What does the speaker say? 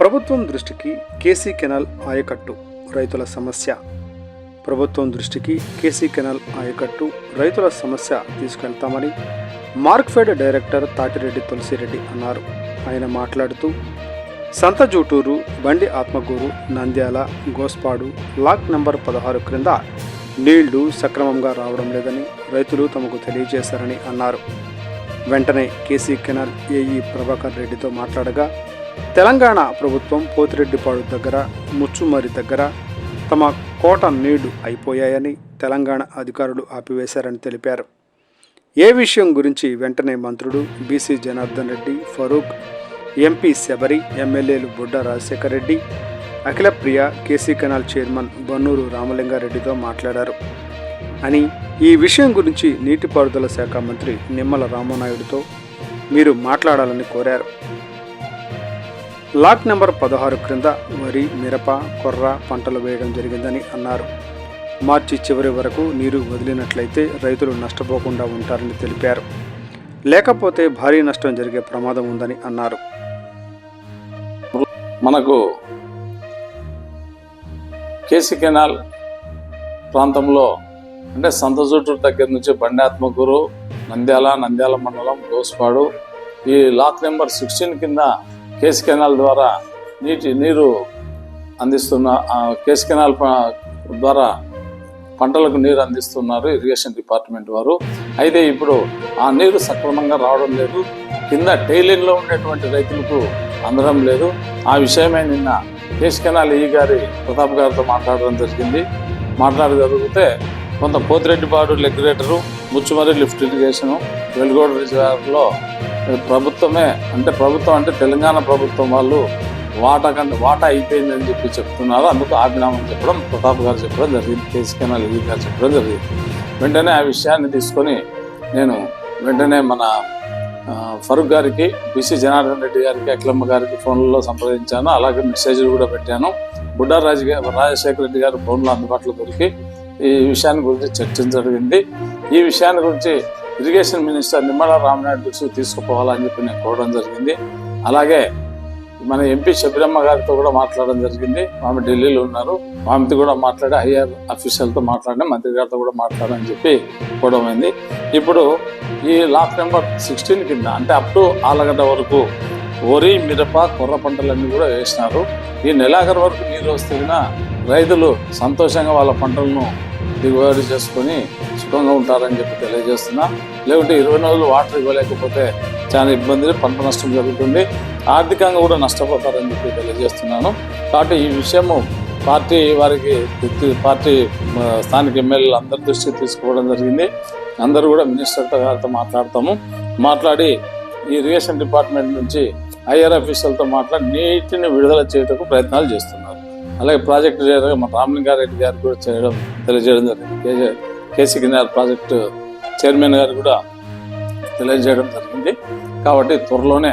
ప్రభుత్వం దృష్టికి KC canal ఆయకట్టు రైతుల సమస్య. ప్రభుత్వం దృష్టికి కేసీ కెనాల్ ఆయకట్టు రైతుల సమస్య తీసుకెళ్తామని మార్క్ఫెడ్ డైరెక్టర్ తాటిరెడ్డి తులసిరెడ్డి అన్నారు. ఆయన మాట్లాడుతూ సంత జూటూరు బండి ఆత్మగూరు నంద్యాల గోస్పాడు లాక్ నంబర్ పదహారు క్రింద నీళ్ళు సక్రమంగా రావడం లేదని రైతులు తమకు తెలియజేశారని అన్నారు. వెంటనే కేసీ కెనాల్ ఏఈ ప్రభాకర్ రెడ్డితో మాట్లాడగా తెలంగాణ ప్రభుత్వం పోతిరెడ్డిపాడు దగ్గర ముచ్చుమరి దగ్గర తమ కోట నీళ్ళు అయిపోయాయని తెలంగాణ అధికారులు ఆపివేశారని తెలిపారు. ఏ విషయం గురించి వెంటనే మంత్రుడు B C Janardhan Reddy Farooq MP Sabari ఎమ్మెల్యేలు Budda Rajasekhar Reddy Akhilapriya KC canal chairman Bannuru రామలింగారెడ్డితో మాట్లాడారు. అని ఈ విషయం గురించి నీటిపారుదల శాఖ మంత్రి నిమ్మల రామనాయుడుతో మీరు మాట్లాడాలని కోరారు. లాక్ నెంబర్ పదహారు క్రింద వరి మిరప కొర్ర పంటలు వేయడం జరిగిందని అన్నారు. మార్చి చివరి వరకు నీరు వదిలినట్లయితే రైతులు నష్టపోకుండా ఉంటారని తెలిపారు. లేకపోతే భారీ నష్టం జరిగే ప్రమాదం ఉందని అన్నారు. మనకు కేసీ కెనాల్ ప్రాంతంలో అంటే సంతజూటూరు దగ్గర నుంచి బండాత్మకూరు నంద్యాల నంద్యాల మండలం దోస్పాడు ఈ లాక్ నెంబర్ సిక్స్టీన్ కింద కేసు కెనాల్ ద్వారా నీటి నీరు అందిస్తున్న కేసు కెనాల్ ద్వారా పంటలకు నీరు అందిస్తున్నారు ఇరిగేషన్ డిపార్ట్మెంట్ వారు. అయితే ఇప్పుడు ఆ నీరు సక్రమంగా రావడం లేదు. కింద టైలిన్లో ఉండేటువంటి రైతులకు అందడం లేదు. ఆ విషయమే నిన్న కేసు కెనాల్ ఈ గారి ప్రతాప్ గారితో మాట్లాడడం జరిగింది. మాట్లాడగలిగితే కొంత Pothireddypadu regulator Muchumarri lift irrigation Veligodu రిజర్వర్లో ప్రభుత్వమే. అంటే ప్రభుత్వం అంటే తెలంగాణ ప్రభుత్వం వాళ్ళు వాటా కంటే వాటా అయిపోయిందని చెప్పి చెప్తున్నారు. అందుకు ఆపినామని చెప్పడం ప్రతాప్ గారు చెప్పడం జరిగింది కేసీ కెనాల్ గారు చెప్పడం జరిగింది. వెంటనే ఆ విషయాన్ని తీసుకొని నేను వెంటనే మన ఫరూక్ గారికి బీసీ జనార్దన్ రెడ్డి గారికి అఖిలమ్మ గారికి ఫోన్లలో సంప్రదించాను. అలాగే మెసేజ్లు కూడా పెట్టాను. బుడ్డా రాజు గారు రాజశేఖర రెడ్డి గారు ఫోన్లో అందుబాటులో దొరికి ఈ విషయాన్ని గురించి చర్చించడం జరిగింది. ఈ విషయాన్ని గురించి ఇరిగేషన్ మినిస్టర్ నిమ్మల రామనాయుడు దృష్టికి తీసుకుపోవాలని చెప్పి నేను కోరడం జరిగింది. అలాగే మన ఎంపీ శబరిమ్మ గారితో కూడా మాట్లాడడం జరిగింది. ఆమె ఢిల్లీలో ఉన్నారు. ఆమెతో కూడా మాట్లాడి ఐఆర్ అఫీషియల్తో మాట్లాడిన మంత్రి గారితో కూడా మాట్లాడని చెప్పి కోవడం అయింది. ఇప్పుడు ఈ లాక్ నెంబర్ సిక్స్టీన్ కింద అంటే అప్ టు ఆలగడ్డ వరకు వరి మిరప కొర్ర పంటలన్నీ కూడా వేసినారు. ఈ నెలాఖరు వరకు నీరు వస్తున్న రైతులు సంతోషంగా వాళ్ళ పంటలను దిగుబడి చేసుకొని సుఖంగా ఉంటారని చెప్పి తెలియజేస్తున్నా. లేకుంటే ఇరవై రోజులు వాటర్ ఇవ్వలేకపోతే చాలా ఇబ్బంది పంట నష్టం జరుగుతుంది. ఆర్థికంగా కూడా నష్టపోతారని చెప్పి తెలియజేస్తున్నాను. కాబట్టి ఈ విషయము పార్టీ వారికి పార్టీ స్థానిక ఎమ్మెల్యేలు అందరి దృష్టికి తీసుకోవడం జరిగింది. అందరూ కూడా మినిస్టర్ గారితో మాట్లాడతాము. మాట్లాడి ఈ ఇరిగేషన్ డిపార్ట్మెంట్ నుంచి ఐఆర్ ఆఫీసర్లతో మాట్లాడి నీటిని విడుదల చేయటకు ప్రయత్నాలు చేస్తున్నారు. అలాగే ప్రాజెక్ట్ డైరెక్టర్ మన రామలింగారెడ్డి గారు కూడా చేయడం తెలియజేయడం జరిగింది. కేసీ కినార్ ప్రాజెక్టు చైర్మన్ గారు కూడా తెలియజేయడం జరిగింది. కాబట్టి త్వరలోనే